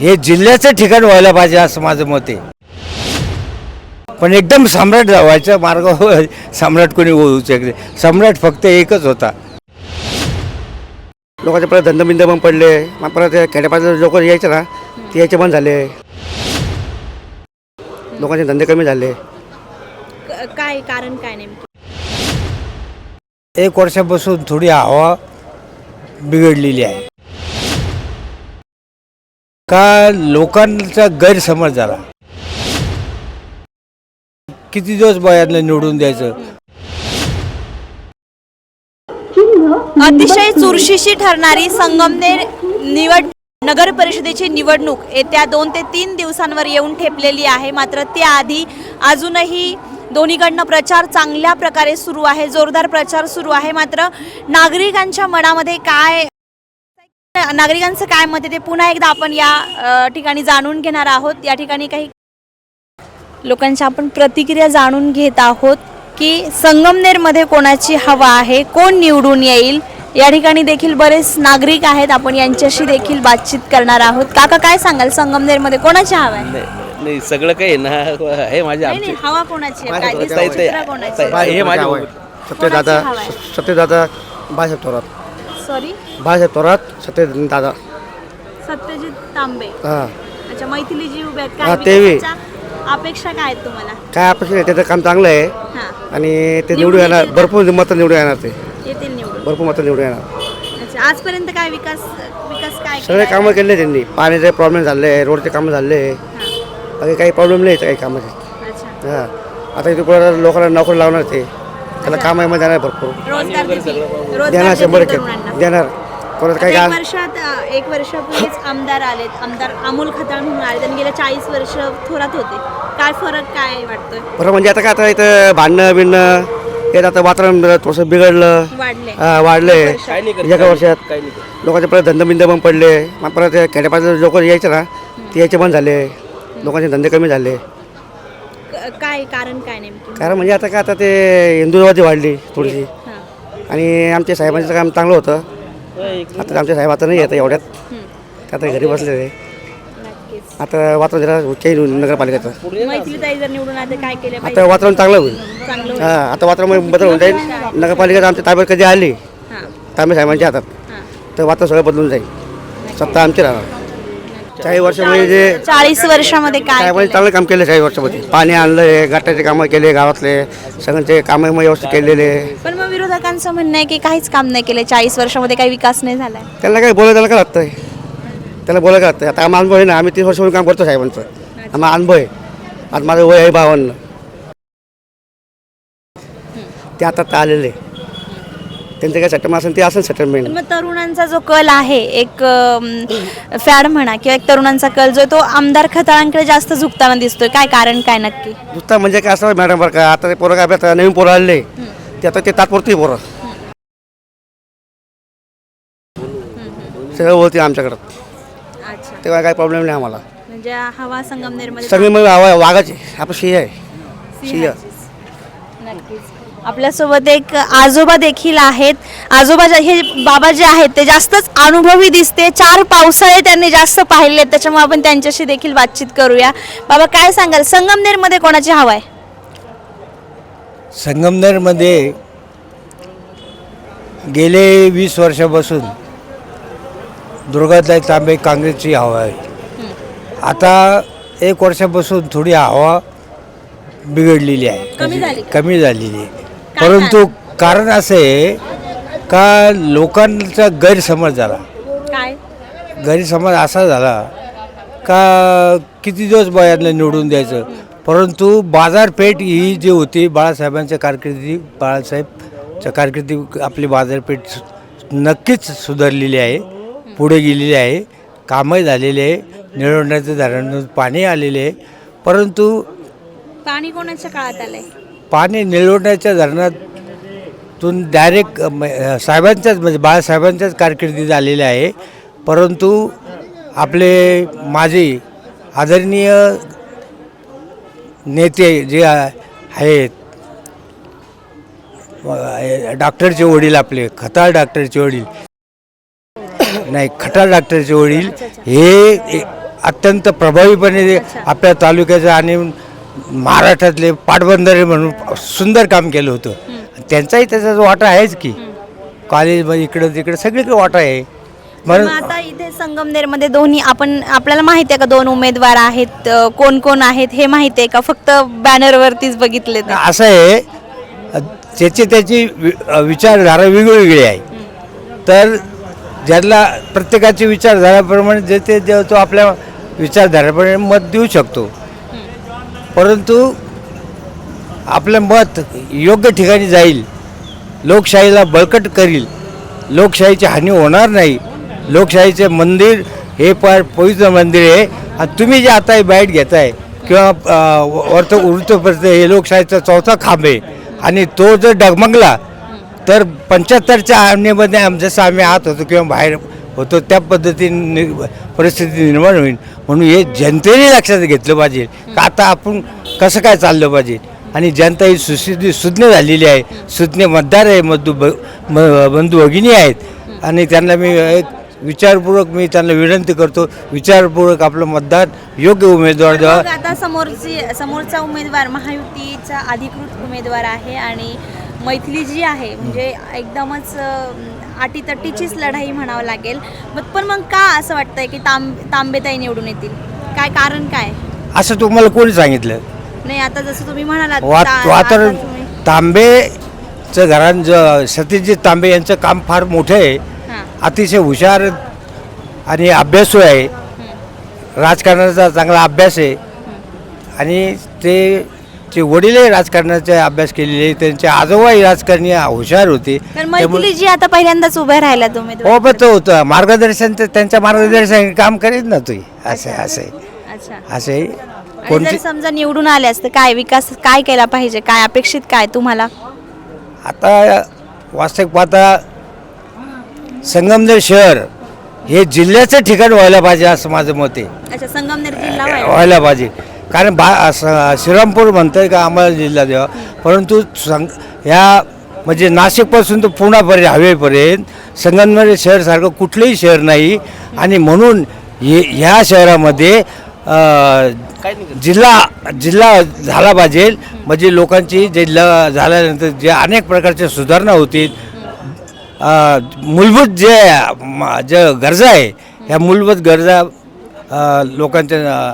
हे जिल्ह्याचं ठिकाण व्हायला पाहिजे असं माझं मत आहे. पण एकदम सम्राट व्हायचा मार्ग सम्राट कोणी होऊ शकते सम्राट फक्त एकच होता. लोकांचे परत धंदबिंद पण पडले. मग परत खेड्यापाड्याचे लोक यायचे ना ते यायचे बंद झाले. लोकांचे धंदे कमी झाले. क- काय कारण काय नेमकी? एक वर्षापासून थोडी हवा बिघडलेली आहे. का लोकांचा गैरसमज झाला. किती दिवस बायांना निवडून द्यायचं? अतिशय चुरशीशी ठरणारी संगमनेर निवड नगर परिषदेची निवडणूक येत्या दोन ते तीन दिवसांवर येऊन ठेपलेली आहे. मात्र त्याआधी अजूनही दोन्हीकडनं प्रचार चांगल्या प्रकारे सुरू आहे जोरदार प्रचार सुरू आहे. मात्र नागरिकांच्या मनामध्ये काय नागरिकांचं काय मत आहे ते पुन्हा एकदा आपण या ठिकाणी जाणून घेणार आहोत या ठिकाणी काही लोकांच्या आपण प्रतिक्रिया जाणून घेत आहोत की संगमनेरमध्ये कोणाची हवा आहे कोण निवडून येईल या ठिकाणी देखील बरेच नागरिक आहेत आपण यांच्याशी देखील बातचीत करणार आहोत काका काय सांगाल संगमनेरमध्ये कोणाची हवा आहे नाही नाही, सगळं काही ना हे माझे नाही, आमचे नाही, हवा कोणाची आहे? काय ताई- दिसतं ताई- चित्र कोणाचं आहे? ताई- हे माझे भाऊ. सत्यदादा कोणाची हवा आहे? सत्यदादा बाळासाहेब थोरात सॉरी? बाळासाहेब थोरात सत्यदादा सत्यजित तांबे. हां. अच्छा मैथिलीजी उभे आहेत हा, काय ते बी. अपेक्षा काय आहेत तुम्हाला? काय अपेक्षा आहे त्याचं काम चांगलं आहे. हां. आणि ते निवडून येणार? भरपूर मतं निवडून येणार ते. येतील निवडून. भरपूर मतं निवडून येणार. अच्छा आजपर्यंत काय विकास विकास काय सगळे केलाय? कामं केले त्यांनी. पाण्याचे प्रॉब्लेम झाले रोडचे कामं झाले. हां, बाकी काही प्रॉब्लेम नाही काही कामाचे. अच्छा. हां. आता इथे पुढे लोकांना नोकरी लावणार ते. त्याला काम आहे देणार भरपूर. रोजगार देणार शंभर टक्के. तरुणांना. देणार. परत काही एक वर्षात अ, एक वर्षापूर्वीच आमदार आलेत. आमदार अमोल खताळ म्हणून आले त्यांनी गेल्या चाळीस वर्ष थोरात होते. काय फरक काय वाटतोय? बरं म्हणजे आता काय आता इथं भांडणं बिणणं हे आता वातावरण थोडंसं बिघडलं. वाढले. हा, नाही करत. एका वर्षात काही नाही करत. लोकांचे परत धंदबिंद पण पडले. मग परत खेड्यापाड्याचे लोक यायचे ना ते यायचे बंद झाले. लोकांचे धंदे कमी झाले. काय कारण काय नेमकी? कारण म्हणजे आता काय आता ते हिंदुवादी वाढली थोडीशी. हां, आणि आमच्या साहेबांचं काम चांगलं होतं. आता आमचे साहेब आता नाही येतं एवढ्यात. ते आता घरी बसले ते नक्कीच. आता वातावरण जरा होईल नगरपालिकेचं. जर निवडून काय केलं आता वातावरण चांगलं होईल. चांगलं होईल. हां आता वातावरण बदल होऊन जाईल. नगरपालिका आमच्या ताब्यात कधी आली? हां, तांबे साहेबांच्या हातात. हां. तर वातावरण सगळं बदलून जाईल. सत्ता आमची राहणार. काही वर्षामध्ये जे चाळीस वर्षामध्ये काय साहेबांनी केलंय? चांगलं काम केलं काही वर्षामध्ये. पाणी आणलं गटाचे कामं केले गावातले सगळ्यांचे कामं मग व्यवस्थित केलेले. पण मग विरोधकांचं म्हणणं आहे की काहीच काम नाही केलं चाळीस वर्षामध्ये काही विकास नाही झालाय. त्याला काय बोलायला त्याला काय लागतंय? त्याला बोलायला लागतंय? आता आम्हा अनुभव आहे ना आम्ही तीस वर्षापासून काम करतो साहेबांचं. आम्हा अनुभव आहे. आता माझं वय आहे बावन्न. ते आता आता आलेले. त्यांचं काय सेटलमेंट असेल ते असेल सेटलमेंट मग तरुणांचा जो कल आहे एक फॅड म्हणा किंवा एक तरुणांचा कल जो तो आमदार खताळांकडे जास्त झुकताना दिसतोय काय कारण काय नक्की? नुसतं म्हणजे काय असं मॅडम बरं का आता ते पोरं काय आपल्या नवीन पोरं आलेले ते आता ते तात्पुरती पोरं. सगळं बोलते आमच्याकडं. अच्छा. तेव्हा काही प्रॉब्लेम नाही आम्हाला. म्हणजे हवा संगमनेरमध्ये सगळे मग वाघाचे. आपलं सिंह आहे. सिंह. नक्कीच. आपल्यासोबत एक आजोबा देखील आहेत. आजोबा जे- हे बाबा जे आहेत ते जास्तच अनुभवी दिसते. चार पावसाळे त्यांनी जास्त पाहिले आहेत. त्याच्यामुळे आपण त्यांच्याशी देखील बातचीत करूया. बाबा काय सांगाल? संगमनेरमध्ये कोणाची हवा आहे? संगमनेरमध्ये गेले वीस वर्षापासून दुर्गाताई तांबे काँग्रेसची हवा आहे. आता एक वर्षापासून थोडी हवा बिघडलेली आहे. कमी झालेली आहे. परंतु कारण असं आहे का लोकांचा गैरसमज झाला. काय? गैरसमज असा झाला का किती दिवस बायांना निवडून द्यायचं? परंतु बाजारपेठ ही जी होती बाळासाहेबांच्या कारकिर्दी बाळासाहेबच्या कारकिर्दी आपली बाजारपेठ नक्कीच सुधारलेली आहे पुढे गेलेली आहे कामही झालेले आहे निळवण्याचं धरण पाणी आलेले आहे. परंतु पाणी कोणाच्या काळात आलंय? पाणी निळवण्याच्या धरणातून डायरेक्ट साहेबांच्याच म्हणजे बाळासाहेबांच्याच कारकिर्दीत आलेले आहे. परंतु आपले माझे आदरणीय नेते जे आहेत डॉक्टरचे वडील आपले खताळ डॉक्टरचे वडील. नाही खटाळ डॉक्टरचे वडील हे अत्यंत प्रभावीपणे आपल्या तालुक्याचं आणि महाराष्ट्रातले पाटबंधारे म्हणून सुंदर काम केलं होतं. त्यांचाही त्याचा वाटा आहेच की. कॉलेजमध्ये इकडं तिकडं सगळीकडे वाटा आहे. मग म्हणून आता इथे संगमनेरमध्ये दोन्ही आपण आपल्याला माहिती आहे का दोन उमेदवार आहेत अ, कोण कोण आहेत हे माहिती आहे का? फक्त बॅनरवरतीच बघितले ते? असं आहे त्याची त्याची वि- विचारधारा वेगळी आहे. तर ज्याला प्रत्येकाची विचारधाराप्रमाणे जे ते जे तो आपल्या विचारधाराप्रमाणे मत देऊ शकतो. परंतु आपलं मत योग्य ठिकाणी जाईल लोकशाहीला बळकट करील लोकशाहीची हानी होणार नाही लोकशाहीचे मंदिर हे फार पवित्र मंदिर आहे. आणि तुम्ही जे आता हे बाईट घेताय किंवा अं, वृत्तपत्र हे लोकशाहीचा चौथा खांब आहे. आणि तो जर डगमगला तर पंच्याहत्तरच्या आमनेमध्ये आम जसं आम्ही आत होतो किंवा बाहेर होतो त्या पद्धतीने नि- परिस्थिती निर्माण होईल. म्हणून हे जनतेने लक्षात घेतलं पाहिजे. का आता आपण कसं काय चाललं पाहिजे? आणि जनता ही सुशिक्षित सुज्ञ झालेली आहे. सुज्ञ मतदार आहे मधू म- बंधू भगिनी आहेत. आणि त्यांना मी एक विचारपूर्वक मी त्यांना विनंती करतो विचारपूर्वक आपलं मतदान योग्य उमेदवार द्यावा. आता समोरची समोरचा उमेदवार महायुतीचा अधिकृत उमेदवार आहे आणि मैथिली जी आहे म्हणजे एकदमच आटीतटीचीच लढाई म्हणावं लागेल. मग पण मग का असं वाटतंय की तांब तांबेताई निवडून येतील? काय कारण काय? असं तुम्हाला कोणी सांगितलं? नाही आता जसं तुम्ही म्हणालात ता- आता तुम्ही- तांबेचं घरां ज तांबे यांचं काम फार मोठं आहे. हां. अतिशय हुशार आणि अभ्यासू आहे. राजकारणाचा चांगला अभ्यास आहे. आणि ते ते वडीलही राजकारणाचा अभ्यास केलेले त्यांचे आजोबाही राजकारणी हुशार होते. तर मैथिली जी आता पहिल्यांदाच उभ्या राहिल्यात उमेदवार हो पण तो होतं. मार्गदर्शन तर त्यांच्या मार्गदर्शन काम करीत ना तुम्ही. असं असं. असं कोणती समजा निवडून आले असते काय विकास काय केला पाहिजे काय अपेक्षित काय तुम्हाला? आता वास्तविक पाहता संगमनेर शहर हे जिल्ह्याचं ठिकाण व्हायला पाहिजे असं माझं मत आहे. अच्छा संगमनेर जिल्हा. व्हायला पाहिजे. कारण बा असं श्रीरामपूर म्हणतंय का आम्हाला जिल्हा द्यावा परंतु संग ह्या म्हणजे नाशिकपासून तर पुण्यापर्यंत हवेपर्यंत संगमनेर शहरसारखं कुठलंही शहर नाही. आणि म्हणून हे ह्या शहरामध्ये जिल्हा जिल्हा झाला पाहिजे. म्हणजे लोकांची जिल्हा झाल्यानंतर जे अनेक प्रकारच्या सुधारणा होतील. मूलभूत जे ज्या गरजा आहे ह्या मूलभूत गरजा लोकांच्या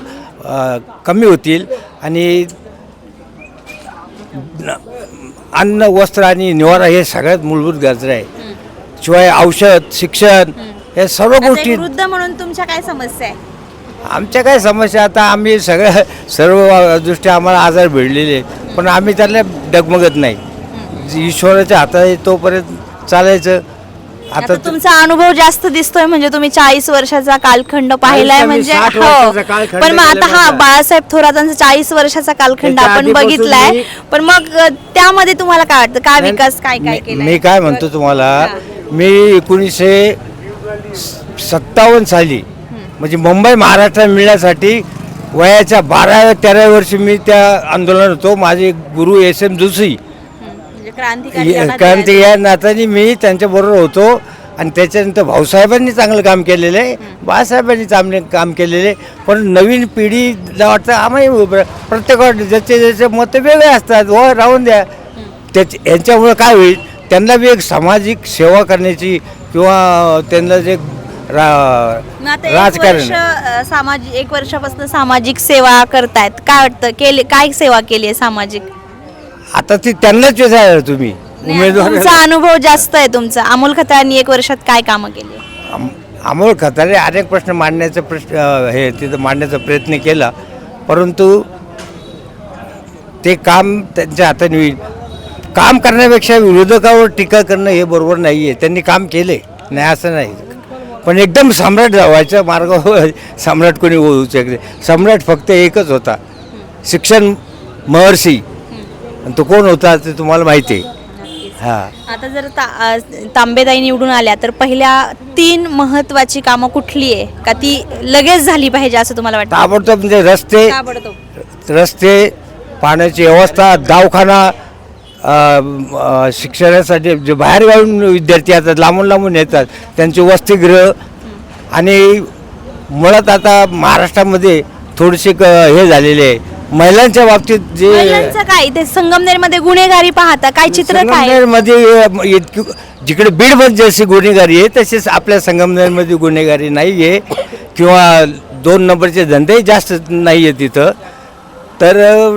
कमी होतील आणि अन्न वस्त्र आणि निवारा हे सगळ्यात मूलभूत गरजा आहे. शिवाय औषध शिक्षण हे सर्व गोष्टी वृद्ध म्हणून तुमच्या काय समस्या आहे? आमच्या काय समस्या आता आम्ही सगळ्या सर्व दृष्ट्या आम्हाला आजार भिडलेले. पण आम्ही त्याला डगमगत नाही. ईश्वराच्या हातात आहे तोपर्यंत चालायचं. आता तुमचा अनुभव जास्त दिसतोय म्हणजे तुम्ही चाळीस वर्षाचा कालखंड पाहिलाय म्हणजे 60 हो. पण मग आता हा. बाळासाहेब थोरातांचा चाळीस वर्षाचा कालखंड आपण बघितलाय. पण मग त्यामध्ये तुम्हाला काय वाटतं? काय विकास काय काय केला मी काय म्हणतो तुम्हाला मी एकोणीसशे सत्तावन्न साली म्हणजे मुंबई महाराष्ट्र मिळण्यासाठी वयाच्या बाराव्या तेराव्या वर्षी मी त्या आंदोलनात होतो. माझे गुरु एस एम जोशी म्हणजे क्रांतिकारी ये- क्रांती आहे. या नात्याने मी त्यांच्याबरोबर होतो आणि त्याच्यानंतर भाऊसाहेबांनी चांगलं काम केलेलं आहे. बाळासाहेबांनी चांगले काम केलेले आहे. पण नवीन पिढीला वाटतं आम्ही प्रत्येक ज्याचे ज्याचे मत वेगळे असतात हो राहून द्या. त्याच यांच्यामुळं काय होईल? त्यांना बी एक सामाजिक सेवा करण्याची किंवा त्यांना जे रा मग आता एक वर्ष राजकारण अ, सामाजिक एक वर्षापासून सामाजिक सेवा करतायत. काय वाटतं? केले काय सेवा केली आहे सामाजिक? आता ती त्यांनाच विचारा तुम्ही. उमेदवार तुमचा अनुभव जास्त आहे तुमचा. अमोल खताळांनी एक वर्षात काय कामं केली? अम- अमोल खतारे अनेक प्रश्न मांडण्याचा प्रश्न अ, हे तिथं मांडण्याचा प्रयत्न केला. परंतु ते काम त्यांच्या हाताने होईल. काम करण्यापेक्षा विरोधकावर टीका करणं हे बरोबर नाही आहे त्यांनी काम केले. नाही असं नाही. पण एकदम सम्राट व्हायच्या मार्गावर सम्राट कोणी होऊ शकते सम्राट फक्त एकच होता. शिक्षण महर्षी. आणि तो कोण होता ते तुम्हाला माहिती आहे. हां. आता जर ता अ, तांबेताई निवडून आल्या तर पहिल्या तीन महत्वाची कामं कुठली आहे? का ती लगेच झाली पाहिजे असं तुम्हाला वाटतं? ताबडतोब म्हणजे रस्ते ताबडतोब. रस्ते पाण्याची व्यवस्था दवाखाना अ, अ, शिक्षणासाठी जे बाहेरगावून विद्यार्थी येतात लांबून लांबून येतात त्यांचे वसतिगृह आणि मुळात आता महाराष्ट्रामध्ये थोडेसे क हे झालेले आहे. महिलांच्या बाबतीत जे महिलांचं काय? ते संगमनेरमध्ये गुन्हेगारी पाहता. काय चित्र काय? संगमनेरमध्ये इतकी जिकडे बीडमध्ये जशी गुन्हेगारी आहे तसेच आपल्या संगमनेरमध्ये गुन्हेगारी नाही आहे किंवा दोन नंबरचे धंदेही जास्त नाही आहे तिथं. तर अ,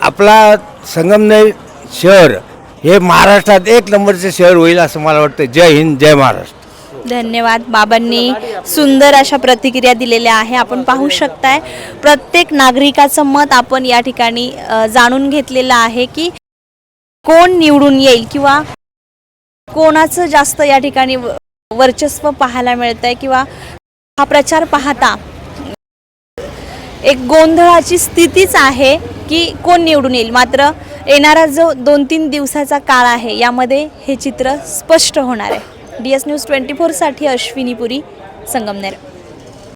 आपला संगमनेर शहर हे महाराष्ट्रात एक नंबरचे शहर होईल असं मला वाटतं. जय हिंद जय महाराष्ट्र. धन्यवाद बाबांनी सुंदर अशा प्रतिक्रिया दिलेल्या आहे. आपण पाहू शकताय प्रत्येक नागरिकाचं मत आपण या ठिकाणी जाणून घेतलेलं आहे की कोण निवडून येईल किंवा कोणाचं जास्त या ठिकाणी व- वर्चस्व पाहायला मिळतंय किंवा हा प्रचार पाहता एक गोंधळाची स्थितीच आहे की कोण निवडून येईल. मात्र येणारा जो दोन तीन दिवसाचा काळ आहे यामध्ये हे चित्र स्पष्ट होणार आहे. डी एस न्यूज ट्वेंटी फोरसाठी अश्विनी पुरी संगमनेर.